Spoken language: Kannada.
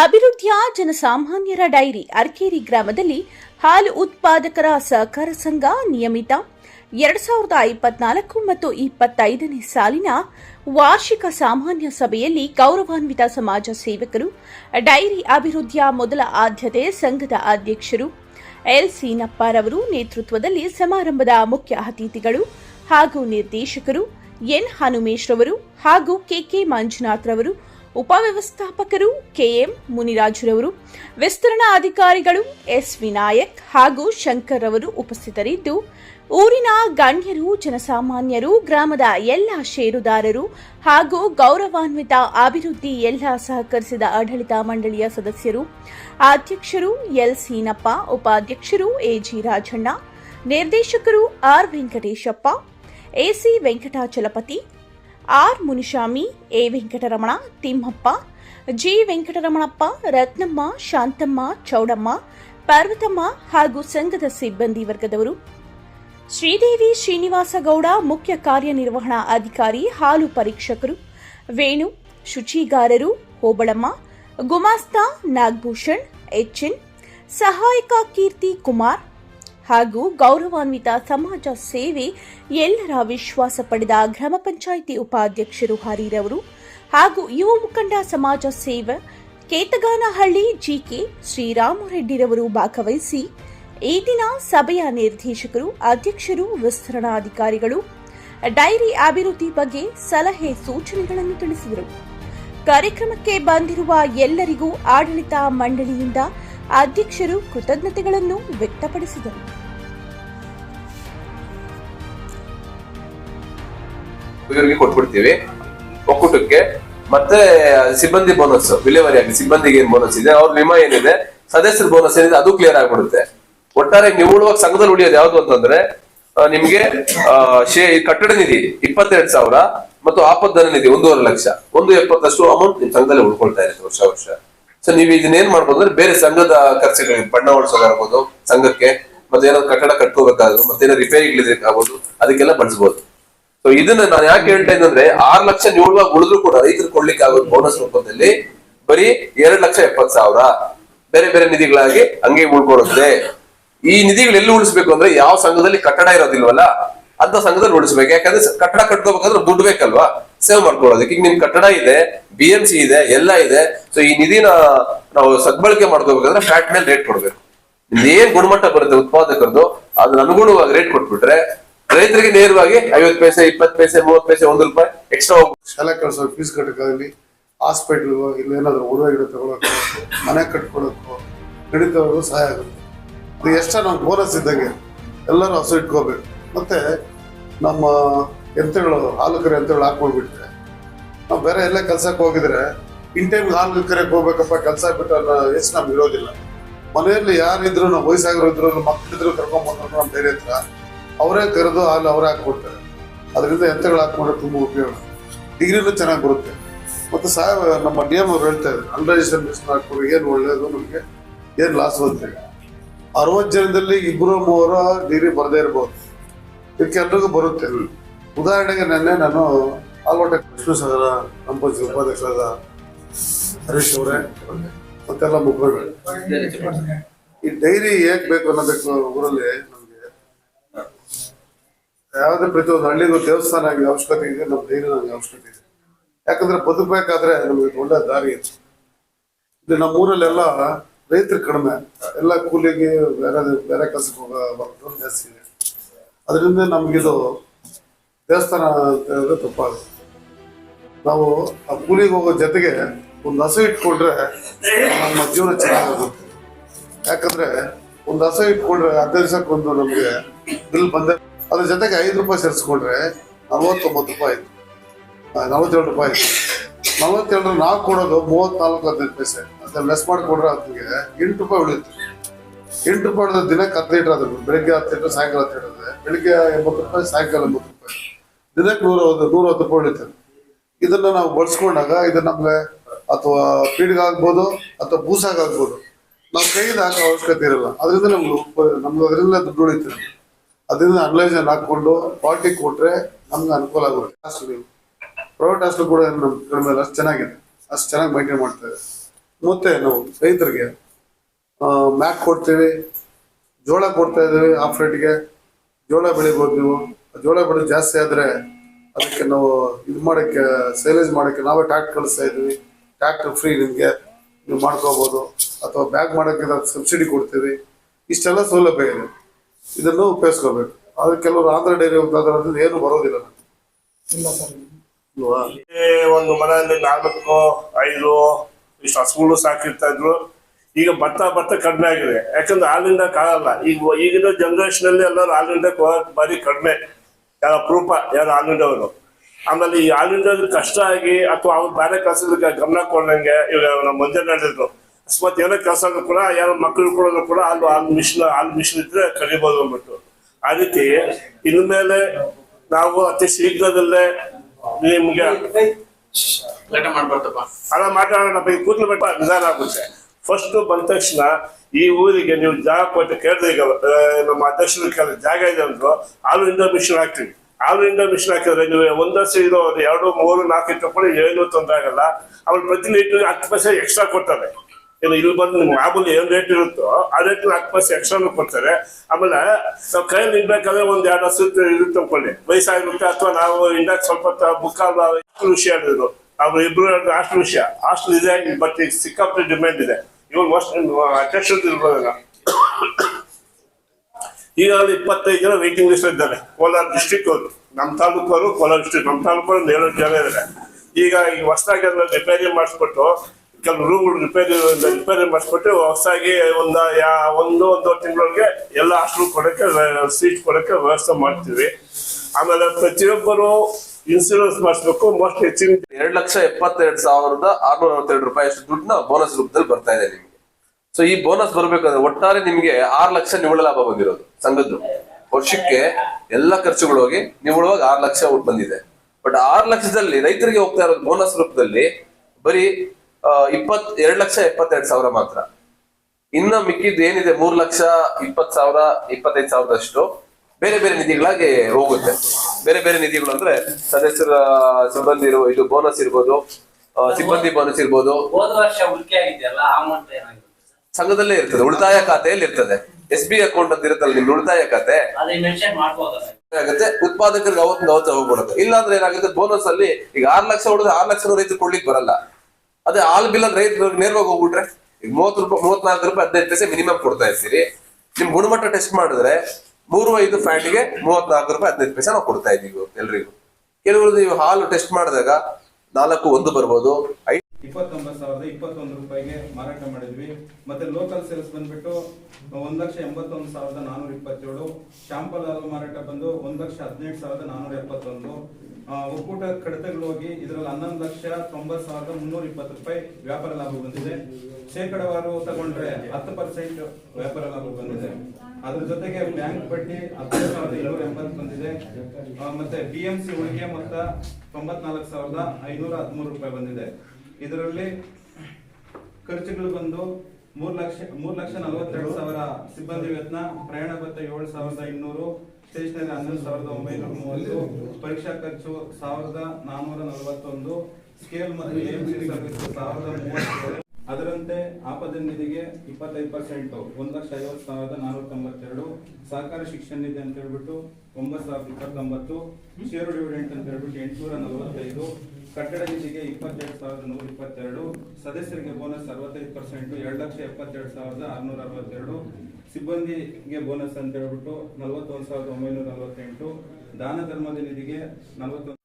ಅಭಿವೃದ್ಧಿಯ ಜನಸಾಮಾನ್ಯರ ಡೈರಿ ಅರ್ಕೇರಿ ಗ್ರಾಮದಲ್ಲಿ ಹಾಲು ಉತ್ಪಾದಕರ ಸಹಕಾರ ಸಂಘ ನಿಯಮಿತ. ಎರಡ್ ಸಾವಿರದ ಇಪ್ಪತ್ನಾಲ್ಕು ಮತ್ತು ಇಪ್ಪತ್ತೈದನೇ ಸಾಲಿನ ವಾರ್ಷಿಕ ಸಾಮಾನ್ಯ ಸಭೆಯಲ್ಲಿ ಗೌರವಾನ್ವಿತ ಸಮಾಜ ಸೇವಕರು, ಡೈರಿ ಅಭಿವೃದ್ಧಿಯ ಮೊದಲ ಆದ್ಯತೆ ಸಂಘದ ಅಧ್ಯಕ್ಷರು ಎಲ್ ಸೀನಪ್ಪರವರು ನೇತೃತ್ವದಲ್ಲಿ ಸಮಾರಂಭದ ಮುಖ್ಯ ಅತಿಥಿಗಳು ಹಾಗೂ ನಿರ್ದೇಶಕರು ಎನ್. ಹನುಮೇಶ್ರವರು ಹಾಗೂ ಕೆಕೆ ಮಂಜುನಾಥ್ ರವರು ಉಪವ್ಯವಸ್ಥಾಪಕರು ಕೆಎಂ ಮುನಿರಾಜುರವರು, ವಿಸ್ತರಣಾ ಅಧಿಕಾರಿಗಳು ಎಸ್ ವಿನಾಯಕ್ ಹಾಗೂ ಶಂಕರ್ ಅವರು ಉಪಸ್ಥಿತರಿದ್ದು, ಊರಿನ ಗಣ್ಯರು, ಜನಸಾಮಾನ್ಯರು, ಗ್ರಾಮದ ಎಲ್ಲ ಷೇರುದಾರರು ಹಾಗೂ ಗೌರವಾನ್ವಿತ ಅಭಿವೃದ್ಧಿ ಎಲ್ಲ ಸಹಕರಿಸಿದ ಆಡಳಿತ ಮಂಡಳಿಯ ಸದಸ್ಯರು, ಅಧ್ಯಕ್ಷರು ಎಲ್ ಸೀನಪ್ಪ ಉಪಾಧ್ಯಕ್ಷರು ಎಜಿ ರಾಜಣ್ಣ, ನಿರ್ದೇಶಕರು R Venkateshappa AC Venkatachalapathi R Munishami A Venkataramana, Thimmappa, G Venkataramanappa, Ratnamma, Shanthamma, Chowdamma, Parvathamma ಹಾಗೂ ಸಂಘದ ಸಿಬ್ಬಂದಿ ವರ್ಗದವರು. ಶ್ರೀದೇವಿ ಶ್ರೀನಿವಾಸ ಗೌಡ ಮುಖ್ಯ ಕಾರ್ಯನಿರ್ವಹಣಾ ಅಧಿಕಾರಿ, ಹಾಲು ಪರೀಕ್ಷಕರು. ವೇಣು, ಶುಚಿಗಾರರು, ಹೋಬಳಮ್ಮ, ಗುಮಾಸ್ತಾ ನಾಗಭೂಷಣ್ ಎಚ್ಎನ್ ಸಹಾಯಕ ಕೀರ್ತಿ ಕುಮಾರ್ ಹಾಗೂ ಗೌರವಾನ್ವಿತ ಸಮಾಜ ಸೇವೆ ಎಲ್ಲರ ವಿಶ್ವಾಸ ಪಡೆದ ಗ್ರಾಮ ಪಂಚಾಯಿತಿ ಉಪಾಧ್ಯಕ್ಷರು ಹರಿರವರು ಹಾಗೂ ಯುವ ಮುಖಂಡ ಸಮಾಜ ಸೇವೆ ಕೇತಗಾನಹಳ್ಳಿ ಜಿಕೆ ಶ್ರೀರಾಮರೆಡ್ಡಿರವರು ಭಾಗವಹಿಸಿ, ಈ ದಿನ ಸಭೆಯ ನಿರ್ದೇಶಕರು, ಅಧ್ಯಕ್ಷರು, ವಿಸ್ತರಣಾಧಿಕಾರಿಗಳು, ಡೈರಿ ಅಭಿವೃದ್ಧಿ ಬಗ್ಗೆ ಸಲಹೆ ಸೂಚನೆಗಳನ್ನು ತಿಳಿಸಿದರು. ಕಾರ್ಯಕ್ರಮಕ್ಕೆ ಬಂದಿರುವ ಎಲ್ಲರಿಗೂ ಆಡಳಿತ ಮಂಡಳಿಯಿಂದ ಅಧ್ಯಕ್ಷರು ಕೃತಜ್ಞತೆಗಳನ್ನು ವ್ಯಕ್ತಪಡಿಸಿದರು. ಕೊಟ್ಬಿಡ್ತೀವಿ. ಒಕ್ಕೂಟಕ್ಕೆ. ಮತ್ತೆ ಸಿಬ್ಬಂದಿ ಬೋನಸ್ ವಿಲೇವಾರಿ ಆಗಿ ಸಿಬ್ಬಂದಿಗೆ ಏನ್ ಬೋನಸ್ ಇದೆ, ಅವ್ರ ವಿಮಾ ಏನಿದೆ, ಸದಸ್ಯರ ಬೋನಸ್ ಏನಿದೆ, ಅದು ಕ್ಲಿಯರ್ ಆಗ್ಬಿಡುತ್ತೆ. ಒಟ್ಟಾರೆ ನಿವ್ವಳವಾಗಿ ಸಂಘದಲ್ಲಿ ಉಳಿಯೋದು ಯಾವ್ದು ಅಂತಂದ್ರೆ ನಿಮ್ಗೆ ಶೇ ಕಟ್ಟಡ ನಿಧಿ ಇಪ್ಪತ್ತೆರಡು ಸಾವಿರ ಮತ್ತು ಆಪದ್ದನ ನಿಧಿ ಒಂದೂವರೆ ಲಕ್ಷ. ಒಂದು ಎಪ್ಪತ್ತಷ್ಟು ಅಮೌಂಟ್ ನಿಮ್ ಸಂಘದಲ್ಲಿ ಉಳ್ಕೊಳ್ತಾ ಇರುತ್ತೆ ವರ್ಷ ವರ್ಷ. ಸೊ ನೀವು ಇದನ್ನೇನ್ ಮಾಡ್ಬೋದು ಅಂದ್ರೆ ಬೇರೆ ಸಂಘದ ಖರ್ಚುಗಳು ಬಣ್ಣ ಹೊಡ್ಸೋದಾಗ್ಬೋದು ಸಂಘಕ್ಕೆ, ಮತ್ತೆ ಏನಾದ್ರು ಕಟ್ಟಡ ಕಟ್ಕೋಬೇಕಾದ್ರು ಮತ್ತೆ ಏನಾದ್ರು ರಿಪೇರಿಗಳಿದ್ರೆ ಆಗ್ಬೋದು ಅದಕ್ಕೆಲ್ಲ ಬಳಸ್ಬೋದು ಸೊ ಇದನ್ನ ನಾನು ಯಾಕೆ ಹೇಳ್ತಾ ಇದ್ದಂದ್ರೆ ಆರ್ ಲಕ್ಷ ನಿವ್ವಳವಾಗಿ ಉಳಿದ್ರು ಕೂಡ ರೈತರು ಕೊಡ್ಲಿಕ್ಕೆ ಆಗೋದು ಬೋನಸ್ ರೂಪದಲ್ಲಿ ಬರೀ ಎರಡ್ ಲಕ್ಷ ಎಪ್ಪತ್ ಸಾವಿರ ಬೇರೆ ಬೇರೆ ನಿಧಿಗಳಾಗಿ ಹಂಗೆ ಉಳ್ಕೊಳುತ್ತೆ. ಈ ನಿಧಿಗಳು ಎಲ್ಲಿ ಉಳಿಸ್ಬೇಕು ಅಂದ್ರೆ ಯಾವ ಸಂಘದಲ್ಲಿ ಕಟ್ಟಡ ಇರೋದಿಲ್ವಲ್ಲ, ಅಂತ ಸಂಘದಲ್ಲಿ ಉಳಿಸ್ಬೇಕು. ಯಾಕಂದ್ರೆ ಕಟ್ಟಡ ಕಟ್ಕೋಬೇಕಂದ್ರೆ ದುಡ್ಡು ಬೇಕಲ್ವಾ? ಸೇವ್ ಮಾಡ್ಕೊಳ್ಳೋದಕ್ಕೆ. ಈಗ ನಿಮ್ ಕಟ್ಟಡ ಇದೆ ಬಿ ಎಂ ಸಿ ಇದೆ, ಎಲ್ಲ ಇದೆ. ಸೊ ಈ ನಿಧಿನ ನಾವು ಸದ್ಬಳಕೆ ಮಾಡ್ಕೋಬೇಕಂದ್ರೆ ಫ್ಯಾಟ್ ಮೇಲೆ ರೇಟ್ ಕೊಡ್ಬೇಕು. ಏನ್ ಗುಣಮಟ್ಟ ಬರುತ್ತೆ ಉತ್ಪಾದಕರದು ಅದನ್ನ ಅನುಗುಣವಾಗಿ ರೇಟ್ ಕೊಟ್ಬಿಟ್ರೆ ರೈತರಿಗೆ ನೇರವಾಗಿ ಐವತ್ ಪೈಸೆ ಇಪ್ಪತ್ ಪೈಸೆ ಮೂವತ್ ಪೈಸೆ, ಒಂದು ರೂಪಾಯಿ ಎಕ್ಸ್ಟ್ರಾ ಶಾಲೆ ಕಳ್ಸೋ ಫೀಸ್ ಕಟ್ಟಕ್ಕಾಗಲಿ ಹಾಸ್ಪಿಟಲ್ ಇಲ್ಲ ಏನಾದ್ರು ಗಿಡ ತಗೊಳಕ್ಕೋ, ಮನೆ ಕಟ್ಕೊಳಕ್ಕೋ, ನಡೀತವ್ರಿಗೂ ಸಹಾಯ ಆಗುತ್ತೆ. ಎಷ್ಟ ನಾವು ಬೋನಸ್ ಇದ್ದಂಗೆ, ಎಲ್ಲರೂ ಹಸು ಇಟ್ಕೋಬೇಕು. ಮತ್ತೆ ನಮ್ಮ ಯಂತ್ರಗಳು ಹಾಲು ಕರೆ ಯಂತ್ರಗಳು ಹಾಕೊಂಡ್ಬಿಟ್ರೆ ನಾವು ಬೇರೆ ಎಲ್ಲ ಕೆಲ್ಸಕ್ಕೆ ಹೋಗಿದ್ರೆ, ಇನ್ ಟೈಮ್ ಹಾಲು ಕರೆಗೆ ಹೋಗ್ಬೇಕಪ್ಪ, ಕೆಲಸ ಬಿಟ್ಟು ಅನ್ನೋ ಹೆಚ್ಚು ನಮ್ಗೆ ಇರೋದಿಲ್ಲ. ಮನೆಯಲ್ಲಿ ಯಾರಿದ್ರು, ನಾವು ವಯಸ್ಸಾಗಿರೋ ಇದ್ರು ಮಕ್ಕಳಿದ್ರು ಕರ್ಕೊಂಡ್ಬಂದ್ರು ನಮ್ಮ ಬೇರೆ ಹತ್ರ, ಅವರೇ ಕರೆದು ಹಾಲು ಅವರೇ ಹಾಕ್ಕೊಡ್ತಾರೆ. ಅದರಿಂದ ಯಂತ್ರಗಳು ಹಾಕೊಂಡ್ರೆ ತುಂಬ ಉಪಯೋಗ. ಡಿಗ್ರಿನೂ ಚೆನ್ನಾಗಿ ಬರುತ್ತೆ. ಮತ್ತು ಸಹ ನಮ್ಮ ಡಿ ಎಂ ಅವ್ರು ಹೇಳ್ತಾ ಇದ್ದಾರೆ ಅಂಡರ್ಜನ್ ಮಿಸ್ ಮಾಡ್ಕೊಂಡು ಏನು ಒಳ್ಳೇದು ನಮಗೆ, ಏನು ಲಾಸ್ ಅಂತೇಳಿ ಅರವತ್ತು ಜನದಲ್ಲಿ ಇಬ್ಬರು ಮೂವರು ಡಿಗ್ರಿ ಬರದೇ ಇರ್ಬೋದು. ಇದಕ್ಕೆ ಎಲ್ರಿಗೂ ಬರುತ್ತೆ. ಉದಾಹರಣೆಗೆ ನಿನ್ನೆ ನಾನು ಆಲ್ವಾಟ ವಿಷ್ಣುಸಾಗರ ನಮ್ಮ ಪಂಚಾಯತ್ ಉಪಾಧ್ಯಕ್ಷರಾದ ಹರೀಶ್ ಅವರೇ ಮತ್ತೆಲ್ಲ ಮುಖಂಡರು ಈ ಡೈರಿ ಹೇಗ್ ಬೇಕು ಅನ್ನೋದಕ್ಕೆ ಊರಲ್ಲಿ ನಮಗೆ ಯಾವುದೇ ಒಂದು ಹಳ್ಳಿಗೂ ದೇವಸ್ಥಾನ ಅವಶ್ಯಕತೆ ಇದೆ, ನಮ್ಮ ಡೈರಿ ನಮಗೆ ಅವಶ್ಯಕತೆ ಇದೆ. ಯಾಕಂದ್ರೆ ಬದುಕಬೇಕಾದ್ರೆ ನಮಗೆ ಒಳ್ಳೆ ದಾರಿ ಇದೆ. ಇಲ್ಲಿ ನಮ್ಮ ಊರಲ್ಲೆಲ್ಲ ರೈತರು ಕಡಿಮೆ, ಎಲ್ಲ ಕೂಲಿಗೆ ಬೇರೆ ಬೇರೆ ಕೆಲಸಕ್ಕೆ ಹೋಗೋ ಜಾಸ್ತಿ ಇದೆ. ಅದರಿಂದ ನಮಗಿದು ದೇವಸ್ಥಾನ ತಪ್ಪಾಗುತ್ತೆ. ನಾವು ಆ ಕೂಲಿಗೆ ಹೋಗೋ ಜೊತೆಗೆ ಒಂದು ಹಸು ಇಟ್ಕೊಂಡ್ರೆ ನಮ್ಮ ಜೀವನ ಚೆನ್ನಾಗುತ್ತೆ ಯಾಕಂದ್ರೆ ಒಂದು ಹಸು ಇಟ್ಕೊಂಡ್ರೆ ಹದಿನೈದು ದಿವಸಕ್ಕೆ ಒಂದು ನಮಗೆ ಬಿಲ್ ಬಂದೆ ಅದ್ರ ಜೊತೆಗೆ ಐದು ರೂಪಾಯಿ ಸೇರಿಸ್ಕೊಂಡ್ರೆ ನಲವತ್ತೊಂಬತ್ತು ರೂಪಾಯಿ ಆಯ್ತು. ನಲವತ್ತೇಳು ರೂಪಾಯಿ ಆಯ್ತು. ನಾಲ್ಕು ನಾವು ಕೊಡೋದು ಮೂವತ್ನಾಲ್ಕು ಹದಿನೈದು ಪೈಸೆ. ಅದನ್ನ ಲೆಸ್ ಮಾಡಿಕೊಂಡ್ರೆ ಅದಕ್ಕೆ ಎಂಟು ರೂಪಾಯಿ ಉಳಿಯುತ್ತೆ. ಎಂಟು ರೂಪಾಯಿ ದಿನಕ್ಕೆ ಹತ್ತು ಲೀಟರ್ ಅದು ಬೆಳಿಗ್ಗೆ ಹತ್ತು ಲೀಟರ್ ಸಾಯಂಕಾಲ ಹತ್ತು ಲೀಟರ್ ಬೆಳಿಗ್ಗೆ ಎಂಬತ್ತು ರೂಪಾಯಿ, ಸಾಯಂಕಾಲ ಎಂಬತ್ತು ರೂಪಾಯಿ. ದಿನಕ್ಕೆ ನೂರ ನೂರ ಹತ್ತು ರೂಪಾಯಿ ಇದನ್ನ ನಾವು ಬಳಸ್ಕೊಂಡಾಗ ಇದು ನಮ್ಗೆ ಅಥವಾ ಪೀಡಿಗಾಗ್ಬೋದು ಅಥವಾ ಬೂಸಾಗ್ಬೋದು ನಾವು ಕೈಯಿಂದ ಹಾಕೋ ಅವಶ್ಯಕತೆ ಇರಲ್ಲ. ಅದರಿಂದ ನಮ್ಗೆ ನಮ್ಗೆ ಅದರಿಂದ ದುಡ್ಡು ಉಳಿತೇವೆ ಅದರಿಂದ ಅನಲೈಸನ್ ಹಾಕೊಂಡು ಪಾರ್ಟಿ ಕೊಟ್ರೆ ನಮ್ಗೆ ಅನುಕೂಲ ಆಗುತ್ತೆ. ಹಾಸ್ಟೆಲ್ ಪ್ರೈವೇಟ್ ಹಾಸ್ಟೆಲ್ ಕೂಡ ನಮ್ಮ ಕಡಿಮೆ ಅಷ್ಟು ಚೆನ್ನಾಗಿದೆ. ಅಷ್ಟು ಚೆನ್ನಾಗಿ ಮೈಂಟೈನ್ ಮಾಡ್ತೇವೆ ಮತ್ತೆ ನಾವು ರೈತರಿಗೆ ಮ್ಯಾಕ್ ಕೊಡ್ತೀವಿ. ಜೋಳ ಕೊಡ್ತಾ ಇದ್ದೀವಿ ಆಫ್ ಜೋಳ ಬೆಳಿಬೋದು ನೀವು. ಜೋಳ ಬೆಳೆ ಜಾಸ್ತಿ ಆದರೆ ಅದಕ್ಕೆ ನಾವು ಇದು ಮಾಡೋಕ್ಕೆ ಸೇಲೇಜ್ ಮಾಡೋಕ್ಕೆ ನಾವೇ ಟ್ಯಾಕ್ಟ್ ಕಳಿಸ್ತಾ ಇದ್ದೀವಿ. ಟ್ಯಾಕ್ಟರ್ ಫ್ರೀ ನಿಮಗೆ. ನೀವು ಮಾಡ್ಕೋಬೋದು. ಅಥವಾ ಬ್ಯಾಗ್ ಮಾಡೋಕ್ಕೆ ಸಬ್ಸಿಡಿ ಕೊಡ್ತೀವಿ. ಇಷ್ಟೆಲ್ಲ ಸೌಲಭ್ಯ ಇದೆ. ಇದನ್ನು ಉಪಯೋಗಿಸ್ಕೋಬೇಕು. ಆದರೆ ಕೆಲವರು ಆಂಧ್ರ ಡೈರಿ ಹೋಗ್ತಾ ಏನು ಬರೋದಿಲ್ಲ ಒಂದು ಮನೆಯಲ್ಲಿ ನಾಲ್ಕು ಐದು ಇಷ್ಟು ಹಸುಗಳು ಸಾಕಿರ್ತಾ ಇದ್ರು. ಈಗ ಭತ್ತ ಭತ್ತ ಕಡಿಮೆ ಆಗಿದೆ. ಯಾಕಂದ್ರೆ ಹಾಲಿಂದ ಕಾಗಲ್ಲ ಈಗ ಈಗಿನ ಜನರೇಷನ್ ಅಲ್ಲಿ ಎಲ್ಲರೂ ಹಾಲಿಂದ ಬಾರಿ ಕಡಿಮೆ. ಯಾರ ಅಪರೂಪ ಯಾರು ಹಾಲಿಂದವರು ಆಮೇಲೆ ಈ ಹಾಲಿಂದ ಕಷ್ಟ ಆಗಿ ಅಥವಾ ಅವ್ರು ಬೇರೆ ಕೆಲಸಗಳಿಗೆ ಗಮನ ಕೊಡಂಗೆ ಇವಾಗ ನಮ್ಮ ಮುಂಜಾನೆ ನಡೆದ್ರು. ಅಕಸ್ಮಾತ್ ಏನೋ ಕೆಲಸ ಕೂಡ ಯಾರೋ ಮಕ್ಕಳು ಕೊಡೋದು ಕೂಡ ಅಲ್ಲಿ ಆಲ್ ಮಿಷಿನ್ ಆಲ್ ಮಿಷಿನ್ ಇದ್ರೆ ಕರಿಬೋದು ಅಂದ್ಬಿಟ್ಟು. ಆ ರೀತಿ ಇನ್ಮೇಲೆ ನಾವು ಅತಿ ಶೀಘ್ರದಲ್ಲೇ ನಿಮ್ಗೆ ಅಲ್ಲ ಮಾತಾಡೋಣ ಕೂತ್ಲು ಕೂದಲು ಬೆಟ್ಟ ನಿಧಾನ ಆಗುತ್ತೆ. ಫಸ್ಟ್ ಬಂದ ತಕ್ಷಣ ಈ ಊರಿಗೆ ನೀವು ಜಾಗ ಕೊಟ್ಟು ಕೇಳಿದ್ರೆ ಈಗ ನಮ್ಮ ಅಧ್ಯಕ್ಷರು ಕೇಳಿದ್ರೆ ಜಾಗ ಇದೆ ಅಂದ್ರು ಆಲೂ ಇಂದ ಮಿಷನ್ ಹಾಕ್ತೀವಿ. ಆಲೂ ಇಂದ ಮಿಷನ್ ಹಾಕಿದ್ರೆ ನೀವು ಒಂದಷ್ಟು ಇರೋ ಎರಡು, ಮೂರು, ನಾಲ್ಕು ತಗೊಂಡು ಏನು ತೊಂದರೆ ಆಗಲ್ಲ. ಅವ್ರು ಪ್ರತಿ ಲೀಟರ್ ಹತ್ತು ಪೈಸೆ ಎಕ್ಸ್ಟ್ರಾ ಕೊಡ್ತಾರೆ. ಇನ್ನು ಇಲ್ಲಿ ಬಂದು ನಿಮ್ಗೆ ಮಾಮೂಲಿ ಏನು ರೇಟ್ ಇರುತ್ತೋ, ಆ ರೇಟ್ ಹತ್ತು ಪೈಸೆ ಎಕ್ಸ್ಟ್ರಾನು ಕೊಡ್ತಾರೆ. ಆಮೇಲೆ ನಾವು ಕೈಯಲ್ಲಿ ನಿಲ್ಬೇಕಾದ್ರೆ ಒಂದು ಎರಡು ಹಸು ಇದು ತಗೊಳ್ಳಿ. ವಯಸ್ಸಾಗಿರುತ್ತೆ ಅಥವಾ ನಾವು ಇಂಡಕ್ ಸ್ವಲ್ಪ ಮುಕ್ಕಾಲು ವಿಷಯ ಹೇಳಿದ್ರು. ಅವ್ರು ಇಬ್ರು ಹೇಳಿದ್ರು ಹಾಸ್ಟೆಲ್ ವಿಷಯ ಹಾಸ್ಟೆಲ್ ಇದೆ, ಬಟ್ ಈಗ ಸಿಕ್ಕಾಪಟ್ಟೆ ಡಿಮ್ಯಾಂಡ್ ಇದೆ. ಇವಾಗ ಮೋಸ್ಟ್ ಅಧ್ಯಕ್ಷರು ಇರ್ಬೋದಲ್ಲ. ಅಲ್ಲಿ ಇಪ್ಪತ್ತೈದು ಜನ ವೈಟಿಂಗ್ ಲಿಸ್ಟ್ ಇದ್ದಾರೆ. ಕೋಲಾರ ಡಿಸ್ಟಿಕ್ ಅವರು. ನಮ್ಮ ತಾಲೂಕವರು, ಕೋಲಾರ ಡಿಸ್ಟಿಕ್ ನಮ್ಮ ತಾಲೂಕು ಒಂದು ಏಳು ಜನ ಇದ್ದಾರೆ ಈಗ ಈ ಹೊಸದಾಗಿ ಅದನ್ನ ರಿಪೇರಿ ಮಾಡಿಸ್ಬಿಟ್ಟು, ಕೆಲವು ರೂಮ್ಗಳು ರಿಪೇರಿ ರಿಪೇರಿ ಮಾಡಿಸ್ಬಿಟ್ಟು ಹೊಸದಾಗಿ ಒಂದು, ಯಾ, ಒಂದು, ಒಂದೂವರೆ ತಿಂಗಳೊಳಗೆ ಎಲ್ಲ ಹಾಸ್ಟೆಲ್ ಕೊಡೋಕ್ಕೆ ಸೀಟ್ ಕೊಡೋಕ್ಕೆ ವ್ಯವಸ್ಥೆ ಮಾಡ್ತೀವಿ. ಆಮೇಲೆ ಪ್ರತಿಯೊಬ್ಬರು ಇನ್ಸೂರೆನ್ಸ್ ಮಾಡಿಸ್ಬೇಕು ಮೋಸ್ಟ್ ಹೆಚ್ಚಿನ ಎರಡ್ ಲಕ್ಷ ಎಪ್ಪತ್ತೆರಡು ಸಾವಿರದ ಆರ್ನೂರ ಅರವತ್ತೆರಡು ರೂಪಾಯಿ ಅಷ್ಟು ದುಡ್ಡನ್ನ ಬೋನಸ್ ರೂಪದಲ್ಲಿ ಬರ್ತಾ ಇದೆ ನಿಮ್ಗೆ. ಸೊ ಈ ಬೋನಸ್ ಬರ್ಬೇಕಾದ್ರೆ ಒಟ್ಟಾರೆ ನಿಮ್ಗೆ ಆರ್ ಲಕ್ಷ ನಿವ್ವಳ ಲಾಭ ಬಂದಿರೋದು, ಸಂಘದ್ದು. ವರ್ಷಕ್ಕೆ ಎಲ್ಲ ಖರ್ಚುಗಳು ಹೋಗಿ ನಿವ್ವಳವಾಗಿ ಆರ್ ಲಕ್ಷ ಬಂದಿದೆ. ಬಟ್ ಆರ್ ಲಕ್ಷದಲ್ಲಿ ರೈತರಿಗೆ ಹೋಗ್ತಾ ಇರೋದು ಬೋನಸ್ ರೂಪದಲ್ಲಿ ಬರೀ ಇಪ್ಪತ್, ಎರಡ್ ಲಕ್ಷ ಎಪ್ಪತ್ತೆರಡು ಸಾವಿರ ಮಾತ್ರ. ಇನ್ನ ಮಿಕ್ಕಿದ್ದು ಏನಿದೆ, ಮೂರ್ ಲಕ್ಷ ಇಪ್ಪತ್ ಸಾವಿರ, ಇಪ್ಪತ್ತೈದು ಸಾವಿರದಷ್ಟು. ಬೇರೆ ಬೇರೆ ನಿಧಿಗಳಾಗಿ ಹೋಗುತ್ತೆ. ಬೇರೆ ಬೇರೆ ನಿಧಿಗಳು ಅಂದ್ರೆ ಸದಸ್ಯರ ಸಿಬ್ಬಂದಿ ಇರುವ ಇದು ಬೋನಸ್ ಇರ್ಬೋದು ಸಿಬ್ಬಂದಿ ಬೋನಸ್ ಇರ್ಬೋದು. ಹೋದ ವರ್ಷ ಉಳಿಕೆ ಆಗಿದೆಯಲ್ಲ ಆ ಅಮೌಂಟ್ ಏನಾಗಿರುತ್ತೆ ಸರ್ ಸಂಘದಲ್ಲೇ ಇರ್ತದೆ ಉಳಿತಾಯ ಖಾತೆಯಲ್ಲಿ ಇರ್ತದೆ. ಎಸ್ ಬಿ ಅಕೌಂಟ್ ಅಂತ ಇರುತ್ತಲ್ಲ ನಿಮ್ದು ಉಳಿತಾಯ ಖಾತೆ. ಆಗುತ್ತೆ ಏನಾಗುತ್ತೆ? ಉತ್ಪಾದಕರಿಗೆ ಅವತ್ತು ಅವತ್ತು ಹೋಗ್ಬಿಡುತ್ತೆ ಇಲ್ಲ ಅಂದ್ರೆ ಏನಾಗುತ್ತೆ? ಬೋನಸ್ ಅಲ್ಲಿ ಈಗ ಆರ್ ಲಕ್ಷ ಹೊಡೆದ್ರೆ ಆರ್ ಲಕ್ಷ ರೈತರು ಕೊಡ್ಲಿಕ್ಕೆ ಬರಲ್ಲ. ಅದೇ ಹಾಲ್ ಬಿಲ್ ಅಂದ್ರೆ ರೈತರು ನೇರವಾಗಿ ಹೋಗ್ಬಿಟ್ರೆ ಈಗ ಮೂವತ್ತು ರೂಪಾಯಿ ಮೂವತ್ನಾಲ್ಕು ರೂಪಾಯಿ ಹದಿನೈದು ಪೈಸೆ ಮಿನಿಮಮ್ ಕೊಡ್ತಾ ಇರ್ತೀರಿ. ನಿಮ್ ಗುಣಮಟ್ಟ ಟೆಸ್ಟ್ ಮಾಡಿದ್ರೆ ಮೂರು ಐದು ಫ್ಯಾಂಟಿಗೆ ಮೂವತ್ನಾಲ್ಕು ರೂಪಾಯಿ, ಹದಿನೈದು ಪೈಸೆ ನಾವು ಕೊಡ್ತಾ ಇದೀವಿ ಎಲ್ರಿಗೂ. ಕೆಲವರು ನೀವು ಹಾಲು ಟೆಸ್ಟ್ ಮಾಡಿದಾಗ ನಾಲ್ಕು ಒಂದು ಬರ್ಬೋದು. ಇಪ್ಪತ್ತೊಂಬತ್ತು ಸಾವಿರದ ಇಪ್ಪತ್ತೊಂದು ರೂಪಾಯಿಗೆ ಮಾರಾಟ ಮಾಡಿದ್ವಿ. ಮತ್ತೆ ಲೋಕಲ್ ಸೇಲ್ಸ್ ಬಂದ್ಬಿಟ್ಟು ಒಂದ್ ಲಕ್ಷ ಎಂಬತ್ತೊಂದು ಸಾವಿರದ ನಾನೂರ ಇಪ್ಪತ್ತೇಳು. ಶಾಂಪಲ್ ಹಾಲು ಮಾರಾಟ ಬಂದು ಒಂದ್ ಲಕ್ಷ ಹದಿನೆಂಟು ಸಾವಿರದ ನಾನೂರ ಎಪ್ಪತ್ತೊಂದು. ಒಕ್ಕೂಟ ಕಡತಗಳು ಹೋಗಿ ಇದರಲ್ಲಿ ಹನ್ನೊಂದು ಲಕ್ಷ ತೊಂಬತ್ತು ಸಾವಿರದ ಮುನ್ನೂರ ಇಪ್ಪತ್ತು ರೂಪಾಯಿ ವ್ಯಾಪಾರ ಲಾಭ ಬಂದಿದೆ. ಶೇಕಡವಾರು ತಗೊಂಡ್ರೆ ಹತ್ತು ಪರ್ಸೆಂಟ್ ವ್ಯಾಪಾರ ಲಾಭ ಬಂದಿದೆ. ಅದ್ರ ಜೊತೆಗೆ ಬ್ಯಾಂಕ್ ಬಡ್ಡಿ ಹತ್ತು ಸಾವಿರದ ಇನ್ನೂರ ಎಂಬತ್ತು ಬಂದಿದೆ. ಮತ್ತೆ ಬಿ ಎಂ ಸಿ ಉಳಿಕೆ ಮೊತ್ತ ತೊಂಬತ್ನಾಲ್ಕು ಸಾವಿರದ ಐನೂರ ಹದಿಮೂರು ರೂಪಾಯಿ ಬಂದಿದೆ. ಇದರಲ್ಲಿ ಖರ್ಚುಗಳು ಬಂದು ಮೂರ್ ಲಕ್ಷ ಮೂರ್ ಲಕ್ಷ ನಲವತ್ತೆರಡು ಸಾವಿರ ಸಿಬ್ಬಂದಿ ವೇತನ, ಪ್ರಯಾಣ ಭತ್ತ ಏಳು ಸಾವಿರದ ಇನ್ನೂರು, ಸ್ಟೇಷನರಿ ಹನ್ನೊಂದು ಸಾವಿರದ ಒಂಬೈನೂರ ಮೂವತ್ತು, ಪರೀಕ್ಷಾ ಖರ್ಚು ಸಾವಿರದ ನಾನೂರ ನಲವತ್ತೊಂದು, ಸ್ಕೇಲ್ ಮತ್ತು ಸಾವಿರದ ಅದರಂತೆ ಆಪದ ನಿಧಿಗೆ ಇಪ್ಪತ್ತೈದು ಪರ್ಸೆಂಟ್, ಒಂದು ಲಕ್ಷ ಐವತ್ತು ಸಾವಿರದ ನಾನೂರ ತೊಂಬತ್ತೆರಡು, ಸಹಕಾರ ಶಿಕ್ಷಣ ನಿಧಿ ಅಂತ ಹೇಳ್ಬಿಟ್ಟು ಒಂಬತ್ತು ಸಾವಿರದ ಇಪ್ಪತ್ತೊಂಬತ್ತು ಷೇರು ಡಿವಿಡೆಂಟ್ ಅಂತ ಹೇಳ್ಬಿಟ್ಟು ಎಂಟುನೂರ ನಲವತ್ತೈದು ಕಟ್ಟಡ ನಿಧಿಗೆ ಇಪ್ಪತ್ತೆರಡು ಸಾವಿರದ ನೂರ ಇಪ್ಪತ್ತೆರಡು, ಸದಸ್ಯರಿಗೆ ಬೋನಸ್ ಅರವತ್ತೈದು ಪರ್ಸೆಂಟ್ ಎರಡು ಲಕ್ಷ ಎಪ್ಪತ್ತೆರಡು ಸಾವಿರದ ಆರುನೂರ ಅರವತ್ತೆರಡು, ಸಿಬ್ಬಂದಿಗೆ ಬೋನಸ್ ಅಂತ ಹೇಳ್ಬಿಟ್ಟು ನಲವತ್ತೊಂದು ಸಾವಿರದ ಒಂಬೈನೂರ ನಲವತ್ತೆಂಟು, ದಾನ ಧರ್ಮದ ನಿಧಿಗೆ ನಲವತ್ತೊಂದು